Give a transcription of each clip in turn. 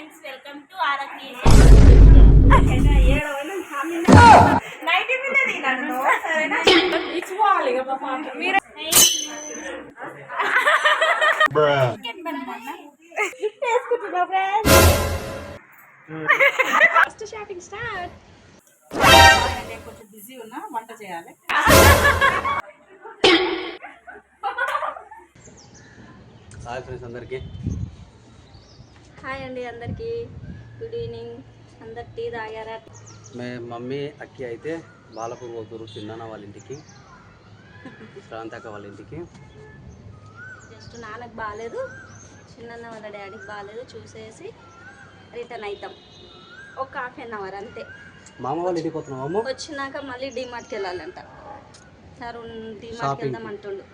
Friends welcome to night సరేనా? ఇచ్చుకోవాలి మీరు. వేసుకుంటున్నా ఫ్రెండ్స్ ఫస్ట్ షాపింగ్ స్టార్ట్ నేను కొంచెం బిజీ ఉన్నా వంట చేయాలి. హాయ్ ఫ్రెండ్స్ అందరికీ. హాయ్ అండి అందరికీ. గుడ్ ఈవినింగ్ అందరు టీ తాగారా? మే మమ్మీ అక్కి అయితే బాలపూర్ పోతురు చిన్న వాళ్ళ ఇంటికి శ్రాంతక్క వాళ్ళ ఇంటికి. జస్ట్ నాన్నకు బాగాలేదు చిన్న వాళ్ళ డాడీకి బాగాలేదు చూసేసి రిటర్న్ అవుతాం ఒక హాఫ్ అన్ అవర్ అంతే. మామ వాళ్ళ ఇంటికి పోతున్నాం వచ్చినాక మళ్ళీ డిమార్ట్కి వెళ్ళాలంట. తరుణ్ డిమార్ట్కి. వెళ్దాం అంటుండు.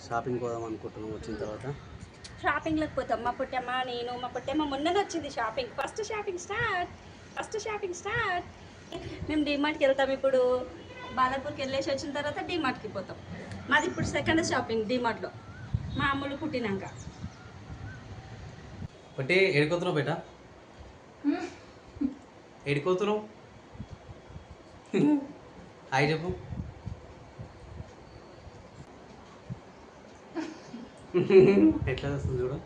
షాపింగ్ పోదాం అనుకుంటున్నాం వచ్చిన తర్వాత. షాపింగ్లకు పోతాం. మా పుట్టమ్మ నేను మా పుట్టమ్మ మొన్ననే వచ్చింది shopping. First shopping start. First shopping start. మేము డిమార్ట్కి వెళ్తాం ఇప్పుడు. బాలాపూర్కి వెళ్ళేసి వచ్చిన తర్వాత డిమార్ట్కి పోతాం. మాది ఇప్పుడు సెకండ్ షాపింగ్ డిమార్ట్లో. మా అమ్ములు పుట్టినాక. బట్టి ఏడుకోతున్నావు బేట? ఏడుకోతున్నావు హాయ్ చెప్పు. ఎట్లా వస్తుంది చూడు.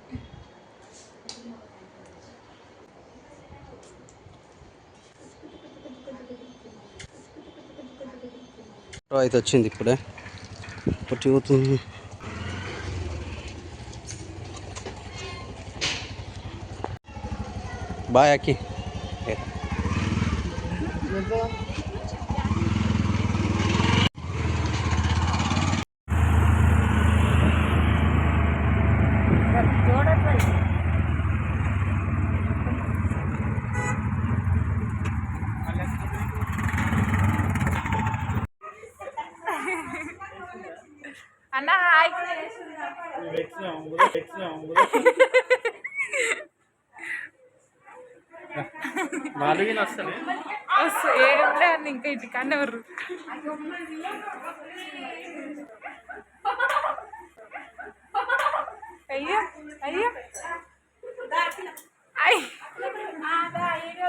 అయితే వచ్చింది ఇప్పుడే. పొట్టి పోతుంది బాయ్ అక్కి. అన్న హాయ్. ఏం లేదు ఇంకా ఇంటికన్నా ఎవరు అయ్యో అయ్యో. అయ్యి అయ్యో అయ్యో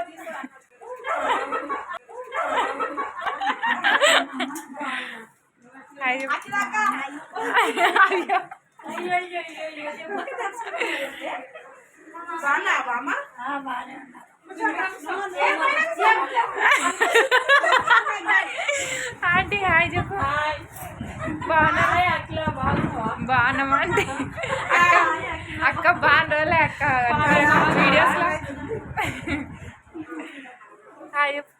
ఆంటీ హాయ్ చెప్పు బాగున్నా అట్లా బాగున్నావా బాగున్నామా అంటే అక్క అక్క బాగా రోజులే అక్క వీడియోస్లో హాయ్ చెప్పు.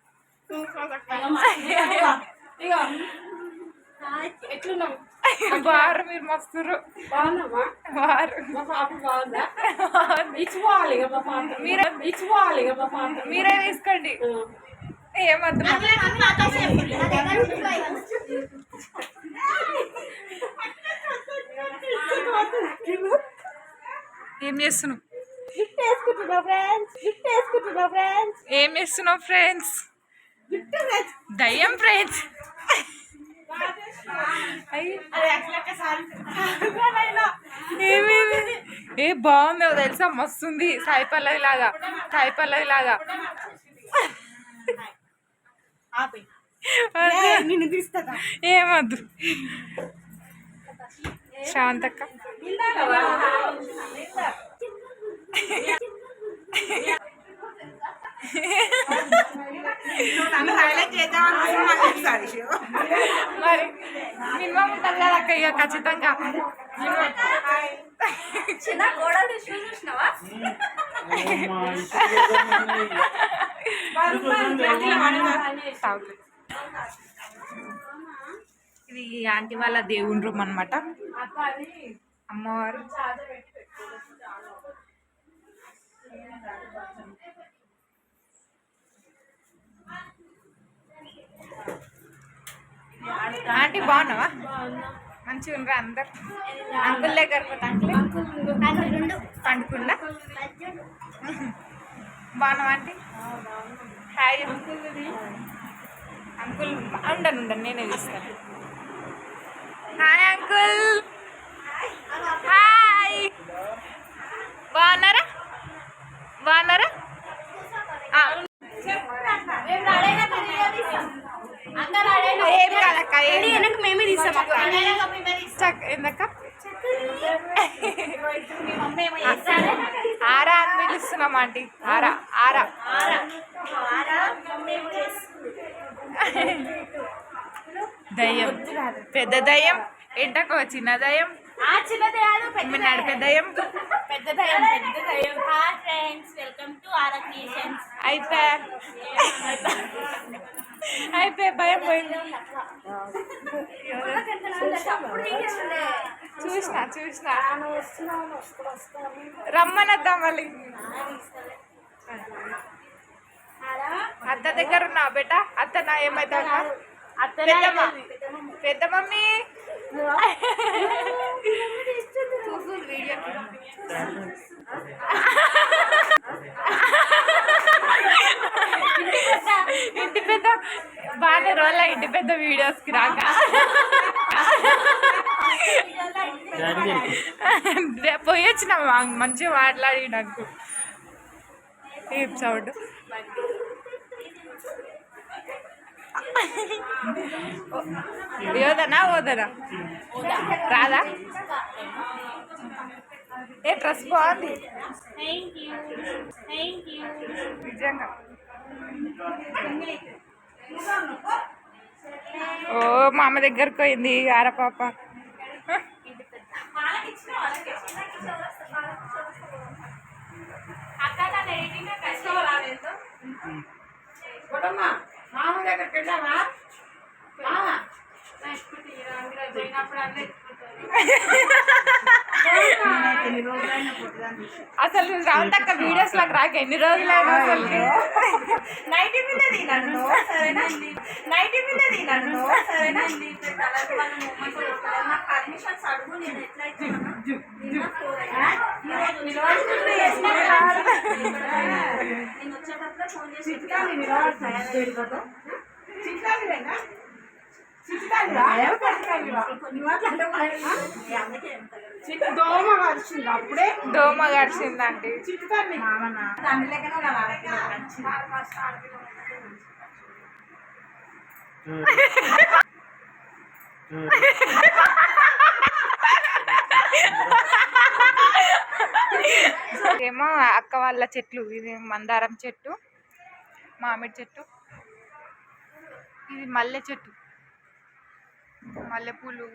ఇక ఎట్లున్నావు బారు మీరు మస్తురు బాగున్నావా? బారు. మా పాప బాగుందా? ఇచ్చుకోవాలి మా పాప. మీరే ఇచ్చుకోవాలి మా పాప. మీరే తీసుకోండి. ఏమద్దు. ఏం చేస్తున్నావు? ఏం చేస్తున్నావు ఫ్రెండ్స్? దయ్యం ఫ్రెండ్స్. ఏ బాగుందో తెలుసా? మస్తుంది. సాయి పల్లవి లాగా. సాయి పల్లవి లాగా. ఏమద్దు. శాంతక్క. మరి మినిమం ఉంటుంది కదా అక్క ఇక ఖచ్చితంగా. చిన్న గోడలు షూ చూసినావా? తాగుతుంది. ఇది ఆంటీ వాళ్ళ దేవుని రూమ్ అనమాట అమ్మవారు. ఆంటీ బాగున్నావా? మంచిగా ఉండరా అందరు? అంకుల్ దగ్గర అంకుల్? పండుకుండా బాగున్నావా ఆంటీ? హాయ్. అంకుల్ ఉండను ఉండను నేనే తీస్తాను హాయ్ అంకుల్. హాయ్. బాగున్నారా? బాగున్నారా? ఏం కాదక్క ఏం వెనక మేమే తీస్తాం అక్క. చక్ ఎందుక ఆరా అని పిలుస్తున్నాం ఆంటీ. ఆరా ఆరా. దయ్యం. పెద్ద దయ్యం. ఏంటకో చిన్న దయ్యం? నడిపే దయ్యం? పెద్ద దయ్యం పెద్ద దయ్యం. Hi friends welcome to R Creations అయిపోయా అయిపోయి భయం పోయింది. చూసిన చూసిన. రమ్మనద్దాం మళ్ళీ. అత్త దగ్గర ఉన్నావు బేట? అత్త నా ఏమైతే పెద్దమ్మ పెద్ద మమ్మీ? వీడియో బాగా రోజుల ఇంటి పెద్ద వీడియోస్కి రాక. రేపు పోయి వచ్చిన మంచిగా మాట్లాడి నాకు. ఏం సౌండ్ యోదనా ఓదనా? రాదా? ఏ డ్రెస్ బాగుంది? నిజంగా. ఓ మా అమ్మ దగ్గరకు పోయింది ఆర పాప. మామ దగ్గరికి వెళ్ళావా? మామ. అసలు రావుతక్క వీడియోస్ లాగా రాక ఎన్ని రోజులైనా అసలు నైట్ మీద సరేనండి నైట్ మీద నన్ను సరేనండి పర్మిషన్స్ అడుగు నేను ఎట్లా నేను వచ్చేటప్పుడు ఫోన్ చేసి చిట్కాలి చిట్కాలివేనా దోమ వచ్చింది అప్పుడే. దోమ దాని లెక్కన ఏమో అక్క వాళ్ళ చెట్లు ఇది మందారం చెట్టు మామిడి చెట్టు ఇది మల్లె చెట్టు. మల్లెపూలు.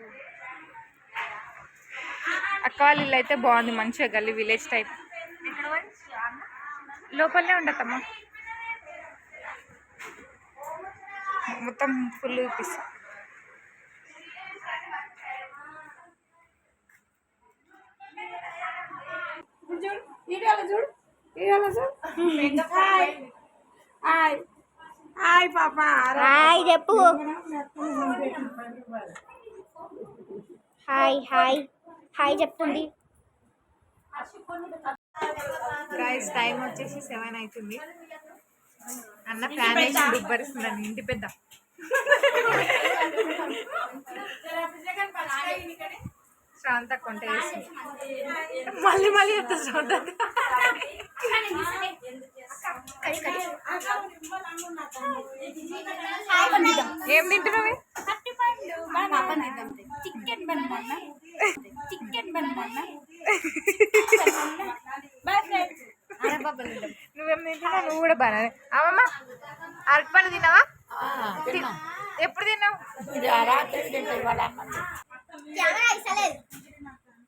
అక్క వాళ్ళ ఇల్లు అయితే బాగుంది మంచిగా గల్లీ విలేజ్ టైప్. లోపలనే ఉండతమ్మా మొత్తం ఫుల్ చూపిస్తా చూడు చూడు చూడు. హాయ్. హాయ్. హాయ్ పాప హాయ్ చెప్పు. Hi hi. హాయ్ చెప్పండి. గాయస్ టైం వచ్చేసి సెవెన్ అవుతుంది. అన్న ఫ్యాన్ వేసి దుబ్బరిస్తుందండి ఇంటి పెద్ద శ్రాంత కొంట మళ్ళీ మళ్ళీ చెప్తా శ్రాంత ఏం తింటున్నావు? చికెన్ చికెన్ నువ్వేం తింటున్నావు? నువ్వు కూడా బాగా అమ్మమ్మ అరటిపండు తిన్నావా? ఎప్పుడు తిన్నావు?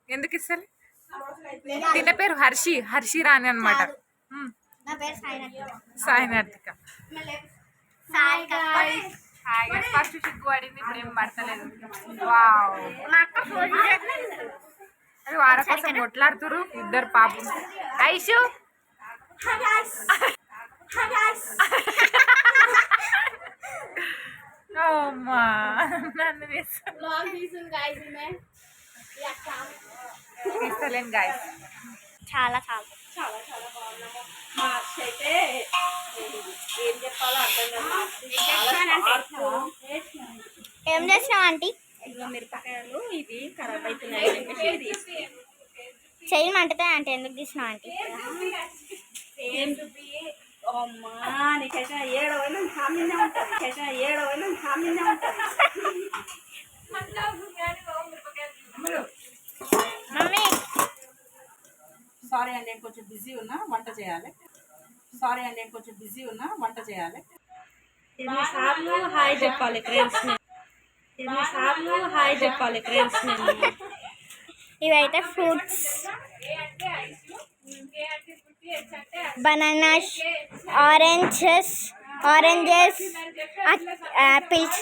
ఎందుకు ఇస్తారు తిన్న పేరు హర్షి హర్షి రాణి అనమాట సాయినార్థిక సాయి హాయిగా ఫస్ట్ చిక్కు పడింది ఇప్పుడు ఏం పడతలేదు వావ్ మా అక్క ఫోన్ అది వార కోసం కొట్లాడుతురు ఇద్దరు పాపం. ఐషు. అమ్మా. నన్ను తీస్తలేను గాయస్ చాలా చాలా. చాలా చాలా బాగున్నాము. మా అక్ష అయితే ఏం చెప్పాలో అర్థం కాదు. ఏం చేసినావు ఆంటీ? ఇదిగో మిరపకాయలు ఇవి ఖరాబ్ అవుతున్నాయి చెయ్యి మంటతే ఆంటీ? ఎందుకు తీసినావు ఆంటీ? ఏం? అమ్మా నీకైతే ఏడవైనా సామిన్నే ఉంటుంది నీకైతే ఏడవైనా సామిన్నే ఉంటుంది మమ్మీ సారీ అండి నేను కొంచెం బిజీ ఉన్నా వంట చేయాలి సారీ అండి నేను కొంచెం బిజీ ఉన్నా వంట చేయాలి ఎన్నిసార్లు హాయ్ చెప్పాలి ఫ్రెండ్స్ ఎన్నిసార్లు హాయ్ చెప్పాలి ఫ్రెండ్స్ నేను ఇవైతే fruits bananas oranges oranges apples